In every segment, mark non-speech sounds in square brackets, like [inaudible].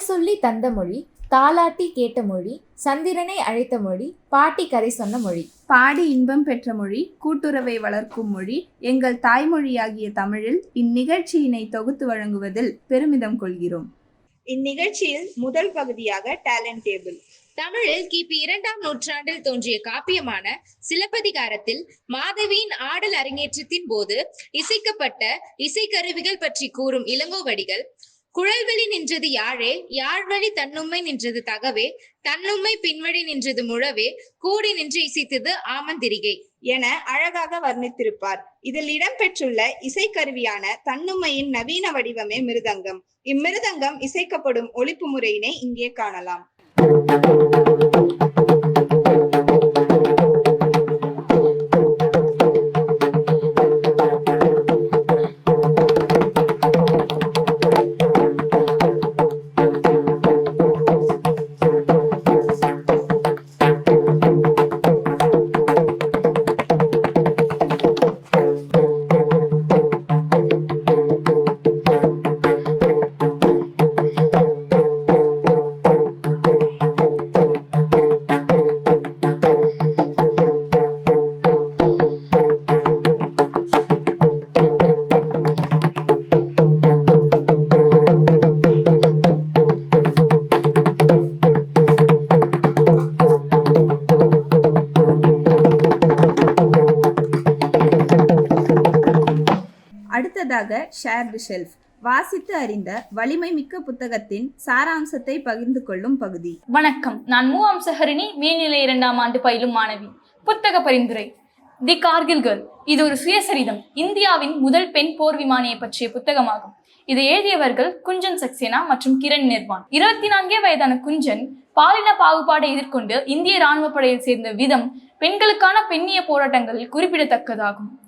தாய் சொல்லி தந்த மொழி தாலாட்டி கேட்ட மொழி சந்திரனை அழைத்த மொழி பாட்டி கதை சொன்ன மொழி. பாடி இன்பம் பெற்ற மொழி கூட்டுறவை வளர்க்கும் மொழி எங்கள் தாய்மொழியாகிய தமிழில் இந்நிகழ்ச்சியினை தொகுத்து வழங்குவதில் பெருமிதம் கொள்கிறோம். இந்நிகழ்ச்சியில் முதல் பகுதியாக டேலண்ட் டேபிள் தமிழில் கிபி இரண்டாம் நூற்றாண்டில் தோன்றிய காப்பியமான சிலப்பதிகாரத்தில் மாதவியின் ஆடல் அரங்கேற்றத்தின் போது இசைக்கப்பட்ட இசைக்கருவிகள் பற்றி கூறும் இளங்கோவடிகள் குழல்வழி நின்றது யாழே? யாழ்வழி தன்னும்மை நின்றது தகவே? தன்னும்மை பின்வழி நின்றது முழவே? கூடி நின்று இசைத்தது ஆமந்திரிகை. என அழகாக வர்ணித்திருப்பார். இதில் இடம்பெற்றுள்ள இசைக்கருவியான தன்னுமையின் நவீன வடிவமே மிருதங்கம். இம்மிருதங்கம் இசைக்கப்படும் ஒழிப்பு முறையினை இங்கே காணலாம். அடுத்ததாக ஷேர்டு ஷெல்ஃப் வாசித்து அறிந்த வலிமை மிக்க புத்தகத்தின் சாராம்சத்தை பகிர்ந்து கொள்ளும் பகுதி. வணக்கம். நான் மூ. அம்சஹரிணி மேல்நிலை இரண்டாம் ஆண்டு பயிலும் மாணவி. புத்தக பரிந்துரை. The Kargil girl. இது ஒரு சுயசரிதம். இந்தியாவின் முதல் பெண் போர் விமானியை பற்றிய புத்தகமாகும். இதை எழுதியவர்கள் குஞ்சன் சக்சேனா மற்றும் கிரண் நிர்வான். இருபத்தி நான்கே வயதான குஞ்சன் பாலின பாகுபாடை எதிர்கொண்டு இந்திய ராணுவ படையில் சேர்ந்த விதம் பெண்களுக்கான பெண்ணிய போராட்டங்களில் குறிப்பிடத்தக்கதாகும்.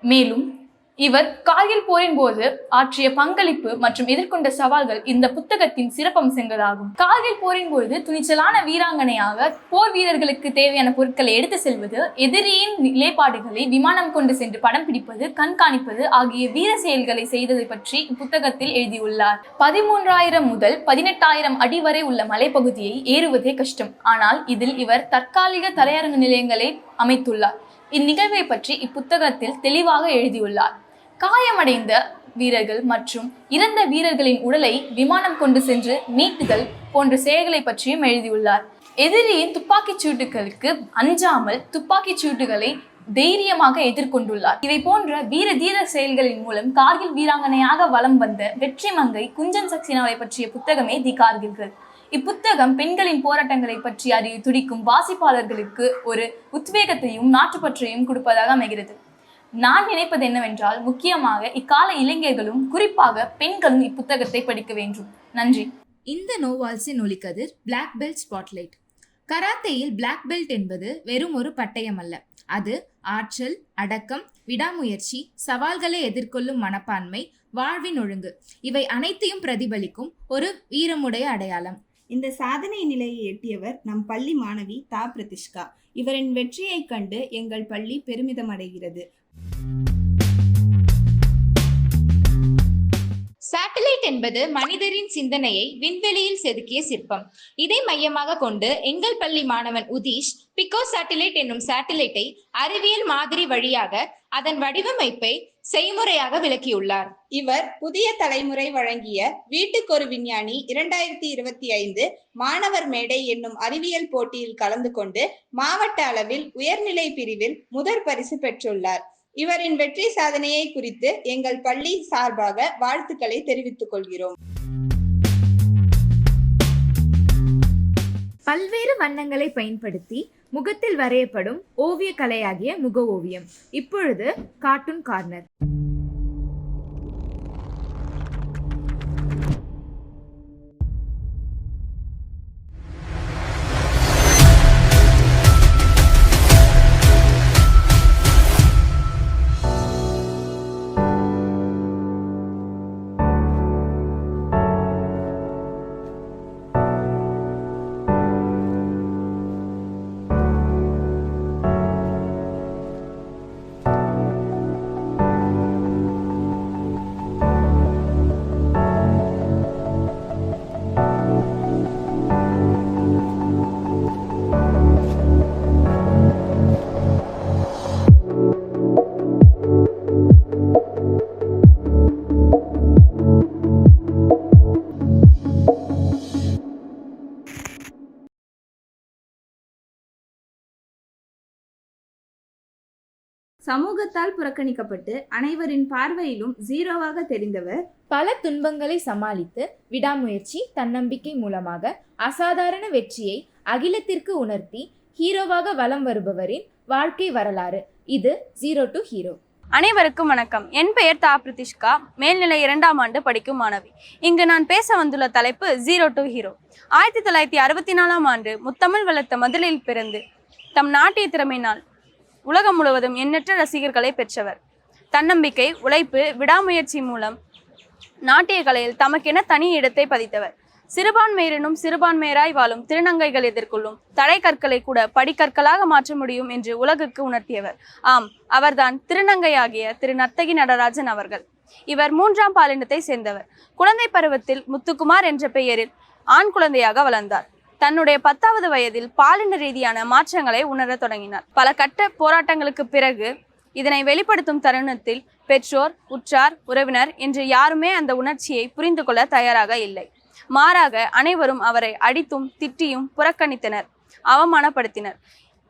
மேலும் இவர் கார்கில் போரின் போது ஆற்றிய பங்களிப்பு மற்றும் எதிர்கொண்ட சவால்கள் இந்த புத்தகத்தின் சிறப்பம்சங்களாகும். கார்கில் போரின் போது துணிச்சலான வீராங்கனையாக போர் வீரர்களுக்கு தேவையான பொருட்களை எடுத்து செல்வது எதிரியின் நிலைப்பாடுகளை விமானம் கொண்டு சென்று படம் பிடிப்பது கண்காணிப்பது ஆகிய வீர செயல்களை செய்ததை பற்றி இப்புத்தகத்தில் எழுதியுள்ளார். பதிமூன்றாயிரம் முதல் பதினெட்டாயிரம் அடி வரை உள்ள மலைப்பகுதியை ஏறுவதே கஷ்டம். ஆனால் இதில் இவர் தற்காலிக தரையரங்கு நிலையங்களை அமைத்துள்ளார். இந்நிகழ்வை பற்றி இப்புத்தகத்தில் தெளிவாக எழுதியுள்ளார். காயமடைந்த வீரர்கள் மற்றும் இறந்த வீரர்களின் உடலை விமானம் கொண்டு சென்று மீட்டுதல் போன்ற செயல்களை பற்றியும் எழுதியுள்ளார். எதிரியின் துப்பாக்கிச் சூட்டுகளுக்கு அஞ்சாமல் துப்பாக்கிச் சூட்டுகளை தைரியமாக எதிர்கொண்டுள்ளார். இவை போன்ற வீர தீர செயல்களின் மூலம் கார்கில் வீராங்கனையாக வலம் வந்த வெற்றி மங்கை குஞ்சன் சக்சினாவை பற்றிய புத்தகமே தி கார்கில்கள். இப்புத்தகம் பெண்களின் போராட்டங்களை பற்றி அறிய துடிக்கும் வாசிப்பாளர்களுக்கு ஒரு உத்வேகத்தையும் நாட்டுப்பற்றையும் கொடுப்பதாக அமைகிறது. நான் நினைப்பது என்னவென்றால் முக்கியமாக இக்கால இளைஞர்களும் குறிப்பாக பெண்களும் இப்புத்தகத்தை படிக்க வேண்டும். நன்றி. இந்த நோவால்ஸின் ஒலிக்கதிர் பிளாக் பெல்ட் ஸ்பாட்லைட் கராத்தேயில் பிளாக் பெல்ட் என்பது வெறும் ஒரு பட்டயம் அல்ல அது ஆற்றல் அடக்கம் விடாமுயற்சி சவால்களை எதிர்கொள்ளும் மனப்பான்மை வாழ்வின் ஒழுங்கு. இவை அனைத்தையும் பிரதிபலிக்கும் ஒரு வீரமுடைய அடையாளம். இந்த சாதனை நிலையை எட்டியவர் நம் பள்ளி மாணவி தா. பிரதிஷ்கா. இவரின் வெற்றியைக் கண்டு எங்கள் பள்ளி பெருமிதம் அடைகிறது சேட்டலைட் என்பது மனிதரின் சிந்தனையை விண்வெளியில் செதுக்கிய சிற்பம். இதை மையமாக கொண்டு எங்கள் பள்ளி மாணவன் உதீஷ் பிகோ சேட்டலைட் என்னும் சேட்டலைட்டை அறிவியல் மாதிரி வழியாக அதன் வடிவமைப்பை செய்முறையாக விளக்கியுள்ளார். இவர் புதிய தலைமுறை வழங்கிய வீட்டுக்கொரு விஞ்ஞானி இரண்டாயிரத்தி இருபத்தி ஐந்து மாணவர் மேடை என்னும் அறிவியல் போட்டியில் கலந்து கொண்டு மாவட்ட அளவில் உயர்நிலை பிரிவில் முதற் பரிசு பெற்றுள்ளார். இவரின் வெற்றி சாதனையை குறித்து எங்கள் பள்ளி சார்பாக வாழ்த்துக்களை தெரிவித்துக் கொள்கிறோம். பல்வேறு வண்ணங்களை பயன்படுத்தி முகத்தில் வரையப்படும் ஓவிய கலையாகிய முக ஓவியம் இப்பொழுது கார்ட்டூன் கார்னர். சமூகத்தால் புறக்கணிக்கப்பட்டு அனைவரின் பார்வையிலும் ஜீரோவாக தெரிந்தவர். பல துன்பங்களை சமாளித்து விடாமுயற்சி தன்னம்பிக்கை மூலமாக அசாதாரண வெற்றியை அகிலத்திற்கு உணர்த்தி ஹீரோவாக வலம் வருபவரின் வாழ்க்கை வரலாறு. இது ஜீரோ டு ஹீரோ அனைவருக்கும் வணக்கம். என் பெயர் தா பிரித்திஷ்கா. மேல்நிலை இரண்டாம் ஆண்டு படிக்கும் மாணவி. இங்கு நான் பேச வந்துள்ள தலைப்பு ஜீரோ டு ஹீரோ ஆயிரத்தி தொள்ளாயிரத்தி அறுபத்தி நாலாம் ஆண்டு முத்தமிழ் வளர்த்த முதலில் பிறந்து தம் நாட்டிய திறமையினால் உலகம் முழுவதும் எண்ணற்ற ரசிகர்களை பெற்றவர். தன்னம்பிக்கை உழைப்பு விடாமுயற்சி மூலம் நாட்டிய கலையில் தமக்கென தனி இடத்தை பதித்தவர். சிறுபான்மையினும் சிறுபான்மையராய் வாழும் திருநங்கைகள் எதிர்கொள்ளும் தடை கற்களை கூட படிக்கற்களாக மாற்ற முடியும் என்று உலகுக்கு உணர்த்தியவர். ஆம் அவர்தான் திருநங்கையாகிய திரு நர்த்தகி நடராஜன் அவர்கள். இவர் மூன்றாம் பாலினத்தை சேர்ந்தவர். குழந்தை பருவத்தில் முத்துக்குமார் என்ற பெயரில் ஆண் குழந்தையாக வளர்ந்தார். தன்னுடைய பத்தாவது வயதில் பாலின ரீதியான மாற்றங்களை உணரத் தொடங்கினார். பல கட்ட போராட்டங்களுக்கு பிறகு இதனை வெளிப்படுத்தும் தருணத்தில் பெற்றோர் உற்றார் உறவினர் என்று யாருமே அந்த உணர்ச்சியை புரிந்து கொள்ள தயாராக இல்லை. மாறாக அனைவரும் அவரை அடித்தும் திட்டியும் புறக்கணித்தனர் அவமானப்படுத்தினர்.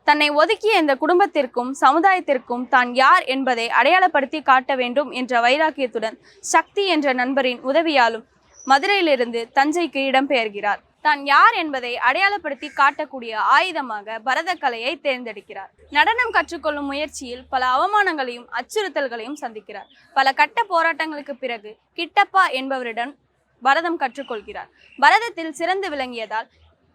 தன்னை ஒதுக்கிய இந்த குடும்பத்திற்கும் சமுதாயத்திற்கும் தான் யார் என்பதை அடையாளப்படுத்தி காட்ட வேண்டும் என்ற வைராக்கியத்துடன் சக்தி என்ற நண்பரின் உதவியாலும் மதுரையிலிருந்து தஞ்சைக்கு இடம்பெயர்கிறார். தான் யார் என்பதை அடையாளப்படுத்தி காட்டக்கூடிய ஆயுதமாக பரதக்கலையை தேர்ந்தெடுக்கிறார். நடனம் கற்றுக்கொள்ளும் முயற்சியில் பல அவமானங்களையும் அச்சுறுத்தல்களையும் சந்திக்கிறார். பல கட்ட போராட்டங்களுக்கு பிறகு கிட்டப்பா என்பவரிடம் பரதம் கற்றுக்கொள்கிறார். பரதத்தில் சிறந்து விளங்கியதால்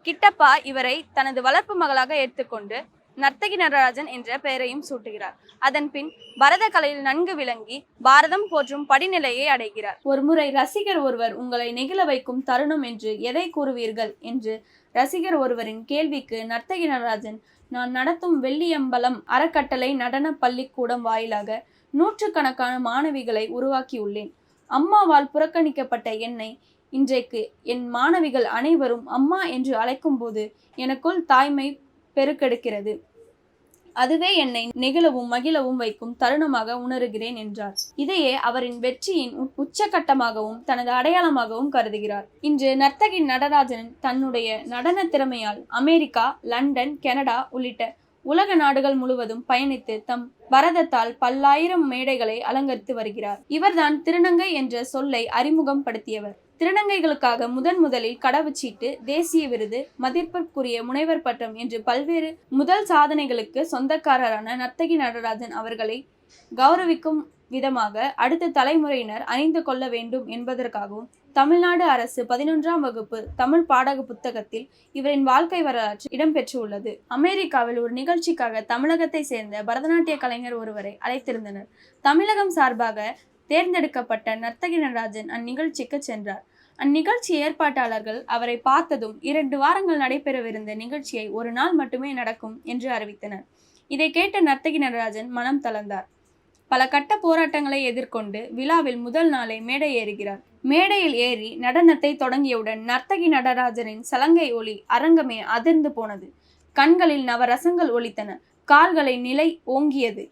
கிட்டப்பா இவரை தனது வளர்ப்பு மகளாக ஏற்றுக்கொண்டு நர்த்தகி நடராஜன் என்ற பெயரையும் சூட்டுகிறார். அதன் பின் பரத கலையில் நன்கு விளங்கி பாரதம் போற்றும் படிநிலையை அடைகிறார். ஒருமுறை ரசிகர் ஒருவர் உங்களை நெகிழ வைக்கும் தருணம் என்று எதை கூறுவீர்கள்? என்று ரசிகர் ஒருவரின் கேள்விக்கு நர்த்தகி நடராஜன் நான் நடத்தும் வெள்ளியம்பலம் அறக்கட்டளை நடன பள்ளிக்கூடம் வாயிலாக நூற்றுக்கணக்கான மாணவிகளை உருவாக்கியுள்ளேன். அம்மாவால் புறக்கணிக்கப்பட்ட என்னை இன்றைக்கு என் மாணவிகள் அனைவரும் அம்மா என்று அழைக்கும்போது எனக்குள் தாய்மை பெருக்கெடுக்கிறது. அதுவே என்னை நெகிழவும் மகிழவும் வைக்கும் தருணமாக உணர்கிறேன் என்றார். இதையே அவரின் வெற்றியின் உச்சகட்டமாகவும் தனது அடையாளமாகவும் கருதுகிறார். இன்று நர்த்தகி நடராஜன் தன்னுடைய நடன திறமையால் அமெரிக்கா லண்டன் கனடா உள்ளிட்ட உலக நாடுகள் முழுவதும் பயணித்து தம் பரதத்தால் பல்லாயிரம் மேடைகளை அலங்கரித்து வருகிறார். இவர்தான் திருநங்கை என்ற சொல்லை அறிமுகம் படுத்தியவர் திருநங்கைகளுக்காக முதன் முதலில் கடவுச்சீட்டு தேசிய விருது மதிப்பிற்குரிய முனைவர் பட்டம் என்று பல்வேறு முதல் சாதனைகளுக்கு சொந்தக்காரரான நர்த்தகி நடராஜன் அவர்களை கௌரவிக்கும் விதமாக அடுத்த தலைமுறையினர் அணிந்து கொள்ள வேண்டும் என்பதற்காகவும் தமிழ்நாடு அரசு பதினொன்றாம் வகுப்பு தமிழ் பாடக புத்தகத்தில் இவரின் வாழ்க்கை வரலாற்று இடம்பெற்றுள்ளது. அமெரிக்காவில் ஒரு நிகழ்ச்சிக்காக தமிழகத்தை சேர்ந்த பரதநாட்டிய கலைஞர் ஒருவரை அழைத்திருந்தனர். தமிழகம் சார்பாக தேர்ந்தெடுக்கப்பட்ட நர்த்தகி நடராஜன் அந்நிகழ்ச்சிக்கு சென்றார். அந்நிகழ்ச்சி ஏற்பாட்டாளர்கள் அவரை பார்த்ததும் இரண்டு வாரங்கள் நடைபெறவிருந்த நிகழ்ச்சியை ஒரு நாள் மட்டுமே நடக்கும் என்று அறிவித்தனர். இதை கேட்ட நர்த்தகி நடராஜன் மனம் தளர்ந்தார். பல கட்ட போராட்டங்களை எதிர்கொண்டு விழாவில் முதல் நாளே மேடை ஏறுகிறார். மேடையில் ஏறி நடனத்தை தொடங்கியவுடன் நர்த்தகி நடராஜனின் சலங்கை ஒளி அரங்கமே அதிர்ந்து போனது. கண்களில் நவரசங்கள் ஒலித்தன. கால்களை நிலை ஓங்கியது.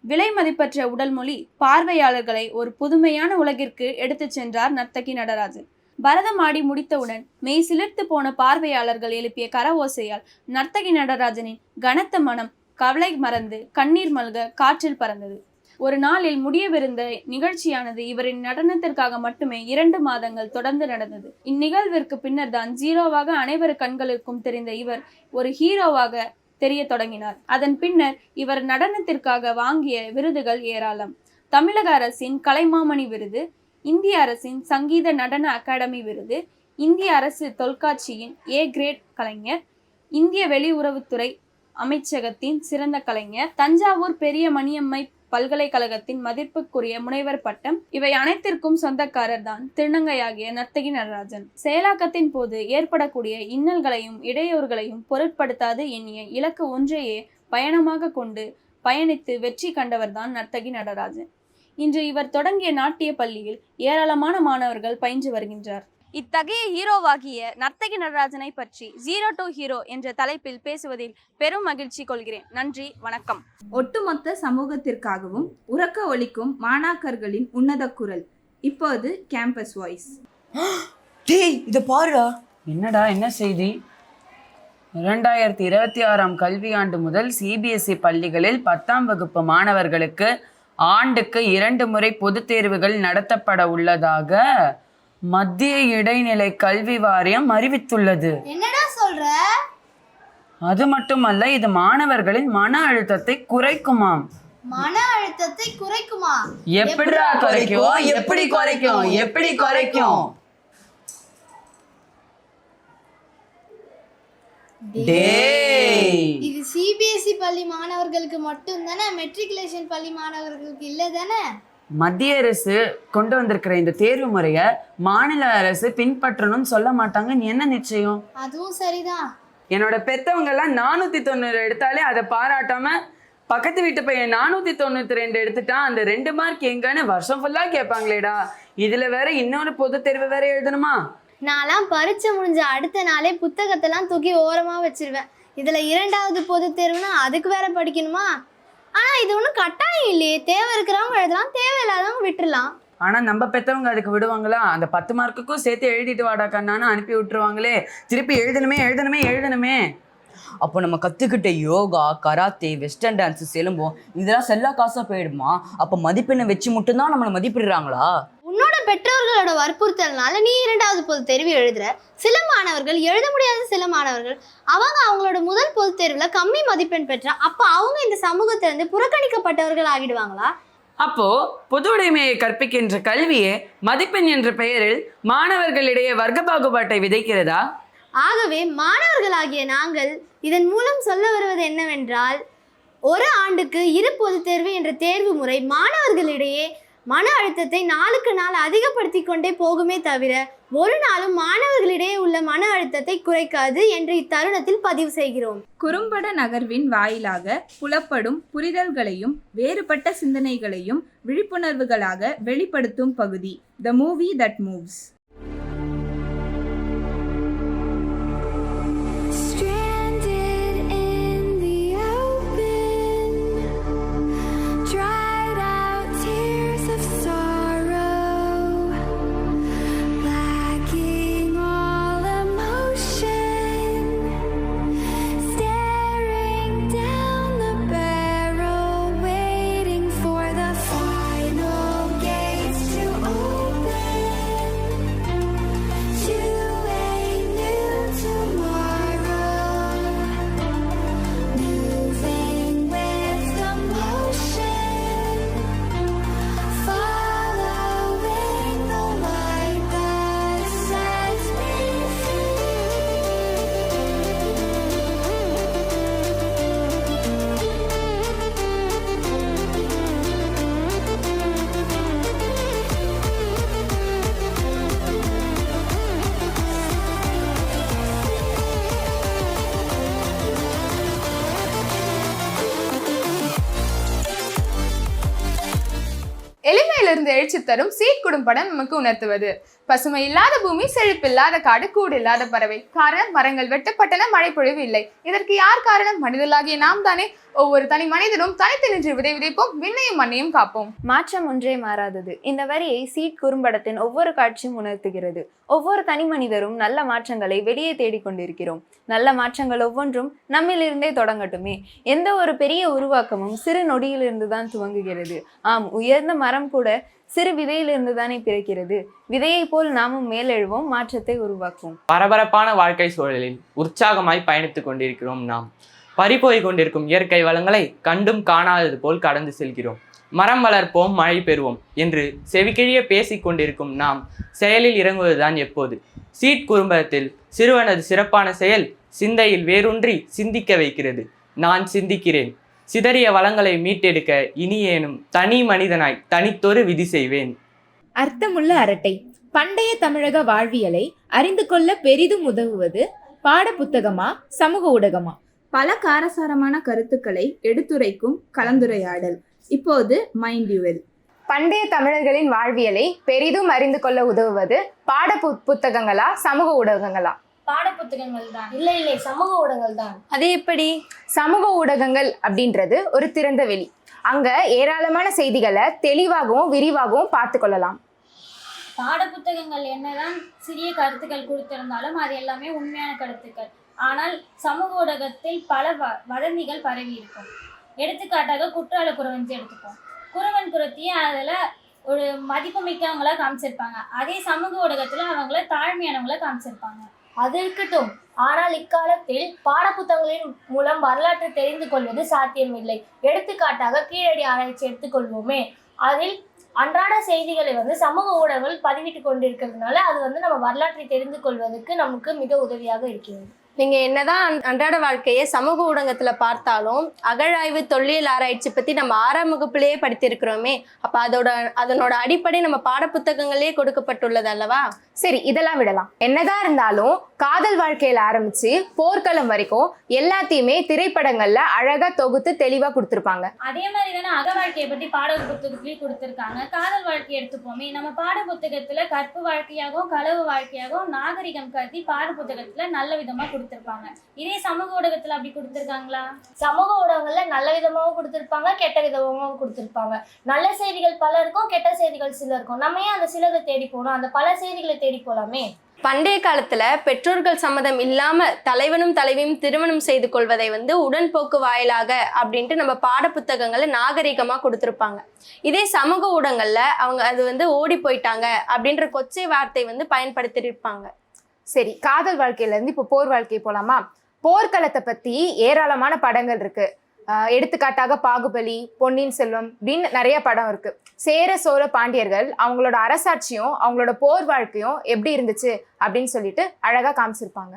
விலை மதிப்பற்ற உடல் மொழி பார்வையாளர்களை ஒரு புதுமையான உலகிற்கு எடுத்துச் சென்றார் நர்த்தகி நடராஜன். பரதம் ஆடி முடித்தவுடன் மெய் சிலிர்த்து போன பார்வையாளர்கள் எழுப்பிய கரவோசையால் நர்த்தகி நடராஜனின் கனத்த மனம் கவலை மறந்து கண்ணீர் மல்க காற்றில் பறந்தது. ஒரு நாளில் முடியவிருந்த நிகழ்ச்சியானது இவரின் நடனத்திற்காக மட்டுமே இரண்டு மாதங்கள் தொடர்ந்து நடந்தது. இந்நிகழ்விற்கு பின்னர் தான் ஜீரோவாக அனைவர் கண்களுக்கும் தெரிந்த இவர் ஒரு ஹீரோவாக தெரிய தொடங்கினார். அதன் பின்னர் இவர் நடனத்திற்காக வாங்கிய விருதுகள் ஏராளம். தமிழக அரசின் கலைமாமணி விருது இந்திய அரசின் சங்கீத நடன அகாடமி விருது இந்திய அரசு தொல்காட்சியின் ஏ கிரேட் கலைஞர் இந்திய வெளியுறவுத்துறை அமைச்சகத்தின் சிறந்த கலைஞர் தஞ்சாவூர் பெரிய மணியம்மை பல்கலைக்கழகத்தின் மதிப்புக்குரிய முனைவர் பட்டம் இவை அனைத்திற்கும் சொந்தக்காரர் தான் திருநங்கையாகிய நர்த்தகி நடராஜன். செயலாக்கத்தின் போது ஏற்படக்கூடிய இன்னல்களையும் இடையூறுகளையும் பொருட்படுத்தாது எண்ணிய இலக்கு ஒன்றையே பயணமாக கொண்டு பயணித்து வெற்றி கண்டவர்தான் நர்த்தகி நடராஜன். இன்று இவர் தொடங்கிய நாட்டிய பள்ளியில் ஏராளமான மாணவர்கள் பயின்று வருகின்றார். இத்தகைய ஹீரோவாகிய நர்த்தகி நடராஜனை பற்றி ஜீரோ டு ஹீரோ என்ற தலைப்பில் பேசுவதில் பெரும் மகிழ்ச்சி கொள்கிறேன். நன்றி வணக்கம். ஒட்டுமொத்த சமூகத்திற்காகவும் உறக்க ஒலிக்கும் மாணாக்கர்களின் உன்னத குரல். இப்போது கேம்பஸ் வாய்ஸ் [gasps] டேய் இத பாருடா. என்னடா என்ன செய்தி? இரண்டாயிரத்தி இருபத்தி ஆறாம் கல்வியாண்டு முதல் சிபிஎஸ்இ பள்ளிகளில் பத்தாம் வகுப்பு மாணவர்களுக்கு ஆண்டுக்கு இரண்டு முறை பொதுத் தேர்வுகள் நடத்தப்பட உள்ளதாக மத்திய இடைநிலை கல்வி வாரியம் அறிவித்துள்ளது. என்னடா சொல்ற? அது மட்டுமல்ல இது மாணவர்களின் மன அழுத்தத்தை குறைக்குமாம். மன அழுத்தத்தை குறைக்குமா? எப்படிடா குறைக்கும் எப்படி குறைக்கும் எப்படி குறைக்கும்? டேய் இது சிபிஎஸ்இ பள்ளி மாணவர்களுக்கு மட்டும் தானே மெட்ரிகுலேஷன் பள்ளி மாணவர்களுக்கு இல்ல தானே மத்திய அரசு கொண்டு வந்திருக்கிற இந்த தேர்வு முறையை மாநில அரசு பின்பற்றணும்னு சொல்ல மாட்டாங்க. நீ என்ன நிச்சயம்? அதுவும் சரிதான். என்னோட பெத்தவங்க எல்லாம் நானூத்தி தொண்ணூறு எடுத்தாலே அதை பாராட்டாம பக்கத்து வீட்டு பையன் நானூத்தி தொண்ணூத்தி ரெண்டு எடுத்துட்டான். அந்த ரெண்டு மார்க் எங்கன்னு வருஷம் ஃபுல்லா கேட்பாங்களேடா. இதுல வேற இன்னொரு பொது தேர்வு வேற எழுதணுமா? நான்லாம் பரீட்சை முடிஞ்ச அடுத்த நாளே புத்தகத்தெல்லாம் தூக்கி ஓரமா வச்சிருவேன். இதில் இரண்டாவது பொது தேர்வுனா அதுக்கு வேற படிக்கணுமா? ஆனால் இது ஒன்றும் கட்டாயம் இல்லையே. தேவை இருக்கிறவங்க எழுதலாம் தேவையில்லாதவங்க விட்டுறலாம். ஆனால் நம்ம பெற்றவங்க அதுக்கு விடுவாங்களா? அந்த பத்து மார்க்குக்கும் சேர்த்து எழுதிட்டு வாடா கண்ணான்னு அனுப்பி விட்டுருவாங்களே. திருப்பி எழுதணுமே எழுதணுமே எழுதணுமே. அப்போ நம்ம கற்றுக்கிட்ட யோகா கராத்தே வெஸ்டர்ன் டான்ஸு செலும்போ இதெல்லாம் செல்லா காசாக போயிடுமா? அப்போ மதிப்பெண்ணை வச்சு மட்டும்தான் நம்மளை மதிப்பிடுறாங்களா? பெற்றோர்களோட வற்புறுத்தல்னால நீ இரண்டாவது பொதுத் தேர்வு எழுதுற. சில மாணவர்கள் எழுத முடியாத சில மாணவர்கள் அவங்க அவங்களோட முதல் பொதுத் தேர்வுல கம்மி மதிப்பெண் பெற்றா அப்ப அவங்க இந்த சமூகத்திலிருந்து புறக்கணிக்கப்பட்டவர்கள் ஆகிடுவாங்களா? அப்போ பொது உடைமையை கற்பிக்கின்ற கல்வியே மதிப்பெண் என்ற பெயரில் மாணவர்களிடையே வர்க்க பாகுபாட்டை விதைக்கிறதா? ஆகவே மாணவர்களாகிய நாங்கள் இதன் மூலம் சொல்ல வருவது என்னவென்றால் ஒரு ஆண்டுக்கு இரு பொதுத் தேர்வு என்ற தேர்வு முறை மாணவர்களிடையே மன அழுத்தத்தை நாளுக்கு நாள் அதிகப்படுத்தி கொண்டே போகுமே தவிர ஒரு நாளும் மாணவர்களிடையே உள்ள மன அழுத்தத்தை குறைக்காது என்று இத்தருணத்தில் பதிவு செய்கிறோம். குறும்பட நகர்வின் வாயிலாக புலப்படும் புரிதல்களையும் வேறுபட்ட சிந்தனைகளையும் விழிப்புணர்வுகளாக வெளிப்படுத்தும் பகுதி த மூவி தட் மூவ்ஸ் எளிமையிலிருந்து எழுச்சி தரும் சீட் குடும்படம் நமக்கு உணர்த்துவது. பசுமை இல்லாத பூமி செழிப்பில்லாத காடு கூடு இல்லாத பறவை. காரணம் மரங்கள் வெட்டப்பட்டன மழை பொழிவு இல்லை. இதற்கு யார் காரணம்? மனிதர்களாகிய நாம் தானே. ஒவ்வொரு தனி மனிதனும் தனித்து நின்று விதை விதைப்போம் விண்ணையும் மண்ணையும் காப்போம். மாற்றம் ஒன்றே மாறாதது. இந்த வரியை சீட் குறும்படத்தின் ஒவ்வொரு காட்சியும் உணர்த்துகிறது. ஒவ்வொரு தனி மனிதரும் நல்ல மாற்றங்களை வெளியே தேடிக் கொண்டிருக்கிறோம். நல்ல மாற்றங்கள் ஒவ்வொன்றும் நம்மிலிருந்தே தொடங்கட்டுமே. எந்த ஒரு பெரிய உருவாக்கமும் சிறு நொடியிலிருந்து தான் துவங்குகிறது. ஆம் உயர்ந்த மரம் கூட சிறு விதையிலிருந்து தானே பிறக்கிறது. விதையை போல் நாமும் மேலெழுவோம் மாற்றத்தை உருவாக்குவோம். பரபரப்பான வாழ்க்கை சூழலில் உற்சாகமாய் பயணித்துக் கொண்டிருக்கிறோம் நாம். பறிபோய் கொண்டிருக்கும் இயற்கை வளங்களை கண்டும் காணாதது போல் கடந்து செல்கிறோம். மரம் வளர்ப்போம் மழை பெறுவோம் என்று செவிக்கிழிய பேசிக் கொண்டிருக்கும் நாம் செயலில் இறங்குவதுதான் எப்போது. சீட் குறும்பத்தில் சிறுவனது சிறப்பான செயல் சிந்தையில் வேரூன்றி சிந்திக்க வைக்கிறது. நான் சிந்திக்கிறேன். சிதறிய வளங்களை மீட்டெடுக்க இனியேனும் தனி மனிதனாய் தனித்தொரு விதி செய்வேன். அர்த்தமுள்ள அரட்டை. பண்டைய தமிழக வாழ்வியலை அறிந்து கொள்ள பெரிதும் உதவுவது பாட புத்தகமா சமூக ஊடகமா? பல காரசாரமான கருத்துக்களை எடுத்துரைக்கும் கலந்துரையாடல். இப்போது மைண்ட் யூவெல். பண்டைய தமிழர்களின் வாழ்வியலை பெரிதும் அறிந்து கொள்ள உதவுவது பாட புத்தகங்களா சமூக ஊடகங்களா? பாட புத்தகங்கள் தான் இல்லை இல்லை சமூக ஊடகங்கள் தான் அது எப்படி? சமூக ஊடகங்கள் அப்படின்றது ஒரு திறந்த வெளி. அங்க ஏராளமான செய்திகளை தெளிவாகவும் விரிவாகவும் பார்த்து கொள்ளலாம். பாட புத்தகங்கள் என்னதான் சிறிய கருத்துக்கள் கொடுத்திருந்தாலும் அது எல்லாமே உண்மையான கருத்துக்கள். ஆனால் சமூக ஊடகத்தில் பல வ வதந்திகள் பரவி இருக்கும். எடுத்துக்காட்டாக குற்றால குறவஞ்சி எடுத்துப்போம். குறவன் குறத்தியை அதில் ஒரு மதிப்பு மிக்கவங்களா காமிச்சிருப்பாங்க. அதே சமூக ஊடகத்தில் அவங்கள தாழ்மையானவங்கள காமிச்சிருப்பாங்க. அது இருக்கட்டும். ஆனால் இக்காலத்தில் பாடப்புத்தகங்களின் மூலம் வரலாற்றை தெரிந்து கொள்வது சாத்தியமில்லை. எடுத்துக்காட்டாக கீழடி ஆராய்ச்சி எடுத்துக்கொள்வோமே. அதில் அன்றாட செய்திகளை வந்து சமூக ஊடகங்கள் பதிவிட்டு கொண்டிருக்கிறதுனால அது வந்து நம்ம வரலாற்றை தெரிந்து கொள்வதற்கு நமக்கு மிக உதவியாக இருக்கிறது. நீங்க என்னதான் அன்றாட வாழ்க்கையை சமூக ஊடகத்துல பார்த்தாலும் அகழாய்வு தொல்லியல் ஆராய்ச்சி பத்தி நம்ம ஆறாம் வகுப்புலயே படித்திருக்கிறோமே. அப்ப அதோட அதனோட அடிப்படை நம்ம பாடப்புத்தகங்களே கொடுக்கப்பட்டுள்ளது அல்லவா? சரி இதெல்லாம் விடலாம். என்னதான் இருந்தாலும் காதல் வாழ்க்கையில ஆரம்பிச்சு போர்க்களம் வரைக்கும் எல்லாத்தையுமே திரைப்படங்கள்ல அழகா தொகுத்து தெளிவா கொடுத்துருப்பாங்க. அதே மாதிரி தானே அக வாழ்க்கையை பற்றி பாட புத்தகத்துலேயும் கொடுத்துருக்காங்க. காதல் வாழ்க்கையை எடுத்துப்போமே நம்ம பாட புத்தகத்தில் கற்பு வாழ்க்கையாகவும் களவு வாழ்க்கையாகவும் நாகரிகம் கருதி பாட புத்தகத்தில் நல்ல விதமாக கொடுத்துருப்பாங்க. இதே சமூக ஊடகத்தில் அப்படி கொடுத்துருக்காங்களா? சமூக ஊடகங்கள்ல நல்ல விதமாகவும் கொடுத்துருப்பாங்க கெட்ட விதமாகவும் கொடுத்துருப்பாங்க. நல்ல செய்திகள் பல இருக்கும் கெட்ட செய்திகள் சில இருக்கும் நம்ம ஏன் அந்த சிலதை தேடி போகணும்? அந்த பல செய்திகளை தேடி போலாமே. பண்டைய காலத்துல பெற்றோர்கள் சம்மதம் இல்லாம தலைவனும் தலைவியும் திருமணம் செய்து கொள்வதை வந்து உடன்போக்கு வாயிலாக அப்படின்ட்டு நம்ம பாடப்புத்தகங்களை நாகரிகமா கொடுத்துருப்பாங்க. இதே சமூக ஊடகங்கள்ல அவங்க அது வந்து ஓடி போயிட்டாங்க அப்படின்ற கொச்சை வார்த்தை வந்து பயன்படுத்தியிருப்பாங்க. சரி காதல் வாழ்க்கையில இருந்து இப்போ போர் வாழ்க்கை போலாமா? போர்க்களத்தை பத்தி ஏராளமான படங்கள் இருக்கு. எடுத்துக்காட்டாக பாகுபலி பொன்னியின் செல்வம் அப்படின்னு நிறைய படம் இருக்கு. சேர சோழ பாண்டியர்கள் அவங்களோட அரசாட்சியும் அவங்களோட போர் வாழ்க்கையும் எப்படி இருந்துச்சு அப்படின்னு சொல்லிட்டு அழகா காமிச்சிருப்பாங்க.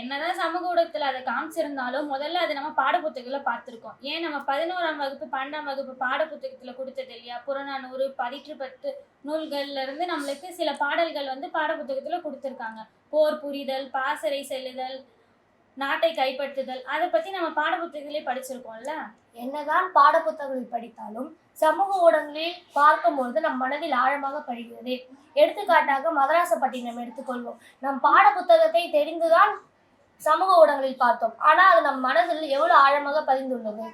என்னதான் சமூக ஊடகத்துல அதை காமிச்சிருந்தாலும் முதல்ல அதை நம்ம பாடப்புத்தகத்தில் பார்த்துருக்கோம். ஏன் நம்ம பதினோராம் வகுப்பு பன்னெண்டாம் வகுப்பு பாடப்புத்தகத்தில் கொடுத்தது இல்லையா? புறநானூறு பதிற்று பத்து நூல்கள்ல இருந்து நம்மளுக்கு சில பாடல்கள் வந்து பாடப்புத்தகத்தில் கொடுத்துருக்காங்க. போர் புரிதல் பாசறை செல்லுதல் நாட்டை கைப்பற்றுதல். அதை பற்றி நம்ம பாடப்புத்தகத்திலே படிச்சிருக்கோம்ல? என்னதான் பாடப்புத்தகங்கள் படித்தாலும் சமூக ஊடகங்களில் பார்க்கும்பொழுது நம் மனதில் ஆழமாக படுகிறது. எடுத்துக்காட்டாக மதராசப்பட்டினம் எடுத்துக்கொள்வோம். நம் பாடப்புத்தகத்தை தெரிந்துதான் சமூக ஊடகங்களில் பார்த்தோம். ஆனால் அது நம் மனதில் எவ்வளவு ஆழமாக பதிந்துள்ளது?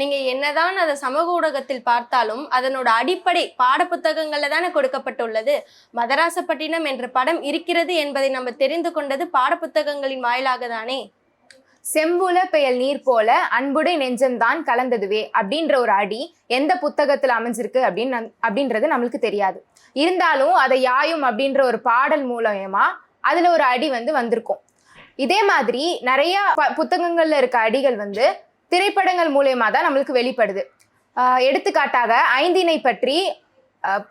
நீங்க என்னதான் அதை சமூக ஊடகத்தில் பார்த்தாலும் அதனோட அடிப்படை பாடப்புத்தகங்கள்ல தானே கொடுக்கப்பட்டுள்ளது. மதராசப்பட்டினம் என்ற படம் இருக்கிறது என்பதை நம்ம தெரிந்து கொண்டது பாடப்புத்தகங்களின் வாயிலாக தானே செம்புல பெயல் நீர் போல அன்புடை நெஞ்சம்தான் கலந்ததுவே அப்படின்ற ஒரு அடி எந்த புத்தகத்தில் அமைஞ்சிருக்கு அப்படின்னு அப்படின்றது நம்மளுக்கு தெரியாது. இருந்தாலும் அதை யாயும் அப்படின்ற ஒரு பாடல் மூலயமா அதில் ஒரு அடி வந்து வந்திருக்கும். இதே மாதிரி நிறைய ப- புத்தகங்கள்ல இருக்க அடிகள் வந்து திரைப்படங்கள் மூலயமா தான் நம்மளுக்கு வெளிப்படுது. எடுத்துக்காட்டாக ஐந்தினை பற்றி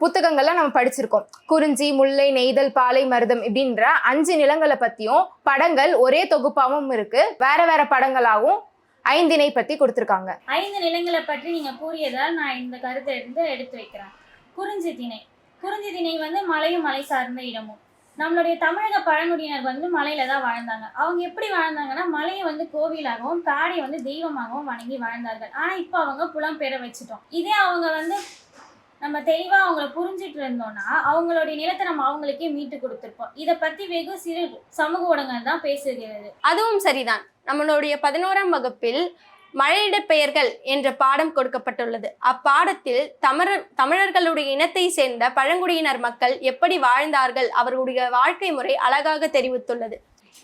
புத்தகங்கள்ல நம்ம படிச்சிருக்கோம். குறிஞ்சி முல்லை நெய்தல் பாலை மருதம் இப்படின்ற அஞ்சு நிலங்களை பத்தியும் படங்கள் ஒரே தொகுப்பாகவும் இருக்கு. வேற வேற படங்களாகவும் ஐந்தினை பத்தி கொடுத்துருக்காங்க. ஐந்து நிலங்களை பற்றி நீங்கள் கூறியதால் நான் இந்த கருத்தை இருந்து எடுத்து வைக்கிறேன். குறிஞ்சி திணை. குறிஞ்சி திணை வந்து மலையும் மலை சார்ந்த இடமும். நம்மளுடைய தமிழக பழங்குடியினர் வந்து மலையில தான் வாழ்ந்தாங்க. அவங்க எப்படி வாழ்ந்தாங்கன்னா மலையை வந்து கோவிலாகவும் காடை வந்து தெய்வமாகவும் வணங்கி வாழ்ந்தார்கள். ஆனா இப்போ அவங்க புலம்பெற வச்சுட்டோம். இதே அவங்க வந்து நம்ம தெளிவா அவங்கள புரிஞ்சிட்டு இருந்தோம்னா அவங்களுடைய நிலத்தை நம்ம அவங்களுக்கே மீட்டு கொடுத்துருப்போம். இதை பத்தி வெகு சிறு சமூக ஊடகங்கள் தான் பேசுகிறது. அதுவும் சரிதான். நம்மளுடைய பதினோராம் வகுப்பில் மழையிட பெயர்கள் என்ற பாடம் கொடுக்கப்பட்டுள்ளது. அப்பாடத்தில் தமிழர் தமிழர்களுடைய இனத்தை சேர்ந்த பழங்குடியினர் மக்கள் எப்படி வாழ்ந்தார்கள் அவர்களுடைய வாழ்க்கை முறை அழகாக தெரிவித்துள்ளது.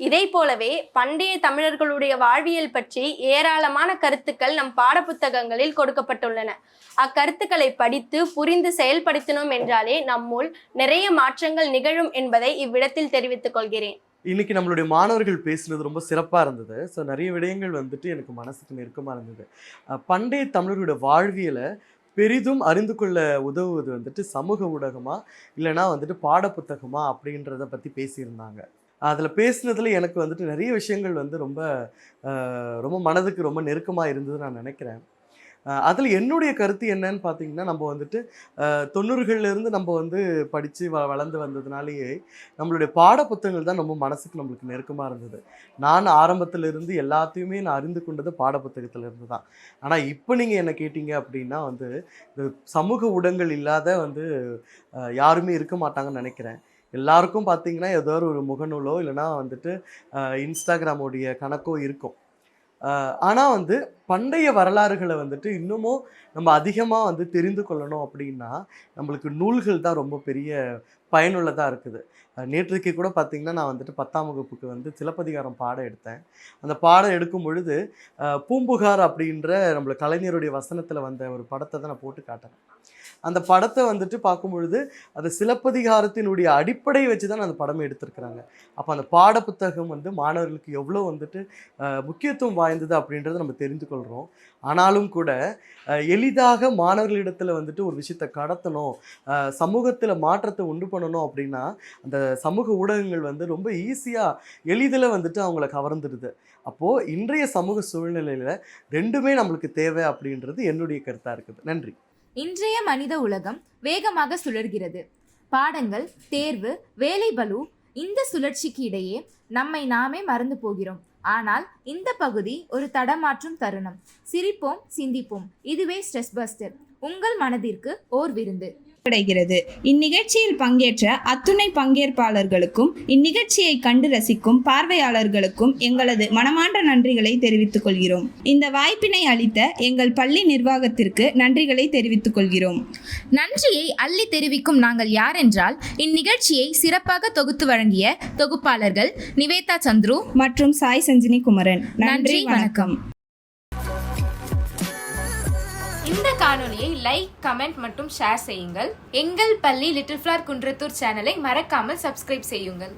இதை போலவே பண்டைய தமிழர்களுடைய வாழ்வியல் பற்றி ஏராளமான கருத்துக்கள் நம் பாடப்புத்தகங்களில் கொடுக்கப்பட்டுள்ளன. அக்கருத்துக்களை படித்து புரிந்து செயல்படுத்தினோம் என்றாலே நம்முள் நிறைய மாற்றங்கள் நிகழும் என்பதை இவ்விடத்தில் தெரிவித்துக் கொள்கிறேன். இன்னைக்கு நம்மளுடைய மாணவர்கள் பேசுனது ரொம்ப சிறப்பாக இருந்தது. ஸோ நிறைய விடயங்கள் வந்துட்டு எனக்கு மனசுக்கு நெருக்கமாக இருந்தது. பண்டைய தமிழர்களுடைய வாழ்வியலை பெரிதும் அறிந்து கொள்ள உதவுவது வந்துட்டு சமூக ஊடகமா இல்லைனா வந்துட்டு பாடப்புத்தகமா அப்படின்றத பற்றி பேசியிருந்தாங்க. அதில் பேசினதில் எனக்கு வந்துட்டு நிறைய விஷயங்கள் வந்து ரொம்ப ரொம்ப மனதுக்கு ரொம்ப நெருக்கமாக இருந்தது நான் நினைக்கிறேன். அதில் என்னுடைய கருத்து என்னன்னு பார்த்தீங்கன்னா நம்ம வந்துட்டு தொண்ணூறுகள்லேருந்து இருந்து நம்ம வந்து படித்து வ வளர்ந்து வந்ததுனாலேயே நம்மளுடைய பாடப்புத்தகங்கள் தான் ரொம்ப மனசுக்கு நம்மளுக்கு நெருக்கமாக இருந்தது. நான் ஆரம்பத்திலிருந்து எல்லாத்தையுமே நான் அறிந்து கொண்டது பாடப்புத்தகத்திலிருந்து தான். ஆனால் இப்போ நீங்கள் என்ன கேட்டீங்க அப்படின்னா வந்து இந்த சமூக ஊடகங்கள் இல்லாத வந்து யாருமே இருக்க மாட்டாங்கன்னு நினைக்கிறேன். எல்லாருக்கும் பார்த்தீங்கன்னா ஏதோ ஒரு முகநூலோ இல்லைனா வந்துட்டு இன்ஸ்டாகிராமுடைய கணக்கோ இருக்கும். ஆனால் வந்து பண்டைய வரலாறுகளை வந்துட்டு இன்னமும் நம்ம அதிகமாக வந்து தெரிந்து கொள்ளணும் அப்படின்னா நம்மளுக்கு நூல்கள் தான் ரொம்ப பெரிய பயனுள்ளதாக இருக்குது. நேற்றுக்கு கூட பார்த்தீங்கன்னா நான் வந்துட்டு பத்தாம் வகுப்புக்கு வந்து சிலப்பதிகாரம் பாடம் எடுத்தேன். அந்த பாடம் எடுக்கும் பொழுது பூம்புகார் அப்படின்ற நம்மள கலைஞருடைய வசனத்தில் வந்த ஒரு படத்தை தான் நான் போட்டு காட்டினேன் அந்த படத்தை வந்துட்டு பார்க்கும் பொழுது அந்த சிலப்பதிகாரத்தினுடைய அடிப்படை வச்சு தான் அந்த படமே எடுத்திருக்கிறாங்க. அப்போ அந்த பாட புத்தகம் வந்து மாணவர்களுக்கு எவ்வளோ வந்துட்டு முக்கியத்துவம் வாய்ந்தது அப்படின்றத நம்ம தெரிந்து கொள்கிறோம் ஆனாலும் கூட எளிதாக மாணவர்களிடத்தில் வந்துட்டு ஒரு விஷயத்தை கடத்தணும் சமூகத்தில் மாற்றத்தை உண்டு பண்ணணும் அப்படின்னா அந்த சமூக ஊடகங்கள் வந்து ரொம்ப ஈஸியாக எளிதில் வந்துட்டு அவங்கள கவர்ந்துடுது. அப்போது இன்றைய சமூக சூழ்நிலையில் ரெண்டுமே நம்மளுக்கு தேவை அப்படின்றது என்னுடைய கருத்தாக இருக்குது. நன்றி. இன்றைய மனித உலகம் வேகமாக சுழல்கிறது. பாடங்கள் தேர்வு வேலை பலு இந்த சுழற்சிக்கு இடையே நம்மை நாமே மறந்து போகிறோம். ஆனால் இந்த பகுதி ஒரு தடமாற்றும் தருணம். சிரிப்போம் சிந்திப்போம். இதுவே ஸ்ட்ரெஸ் பஸ்டர். உங்கள் மனதிற்கு ஓர் விருந்து. கிடைக்கிறது. இந்நிகழ்ச்சியில் பங்கேற்ற அத்துணை பங்கேற்பாளர்களுக்கும் இந்நிகழ்ச்சியை கண்டு ரசிக்கும் பார்வையாளர்களுக்கும் எங்களது மனமார்ந்த நன்றிகளை தெரிவித்துக் கொள்கிறோம். இந்த வாய்ப்பினை அளித்த எங்கள் பள்ளி நிர்வாகத்திற்கு நன்றிகளை தெரிவித்துக் கொள்கிறோம். நன்றியை அள்ளி தெரிவிக்கும் நாங்கள் யார் என்றால் இந்நிகழ்ச்சியை சிறப்பாக தொகுத்து வழங்கிய தொகுப்பாளர்கள் நிவேதா சந்துரு மற்றும் சாய் சஞ்சினி குமரன் நன்றி வணக்கம். காணொலியை லைக் கமெண்ட் மற்றும் ஷேர் செய்யுங்கள். எங்கள் பள்ளி லிட்டில் ஃப்ளார் குன்றத்தூர் சேனலை மறக்காமல் சப்ஸ்கிரைப் செய்யுங்கள்.